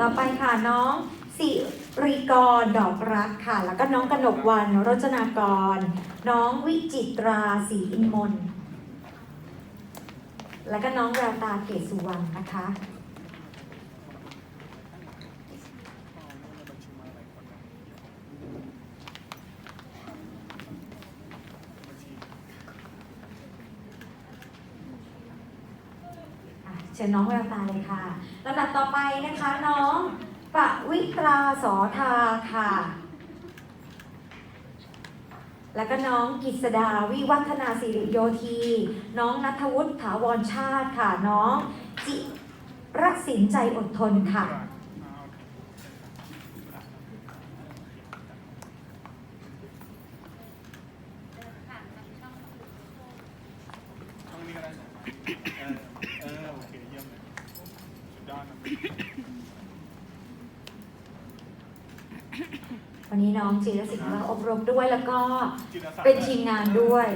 ต่อไปค่ะน้องสิริกรดอกรักค่ะ แล้วก็น้องกนกวันรจนากร น้องวิจิตราศรีอินมนต์แล้วก็น้องแววตาเกศสุวรรณนะคะ เชิญน้องแววตาเลยค่ะลำดับต่อไปนะคะน้องปวิตราสอทาค่ะ แล้วก็น้องกิษดาวิวัฒนาสิริโยธี น้องนัทวุฒิถาวรชาติค่ะ น้องจิรศินใจอดทนค่ะ ต้องนี้ก็ได้เออเออโอเคเยี่ยมเลยสุดยอดนะ วันนี้น้องจิรศิลป์มาอบรมด้วยแล้วก็เป็นทีมงานด้วย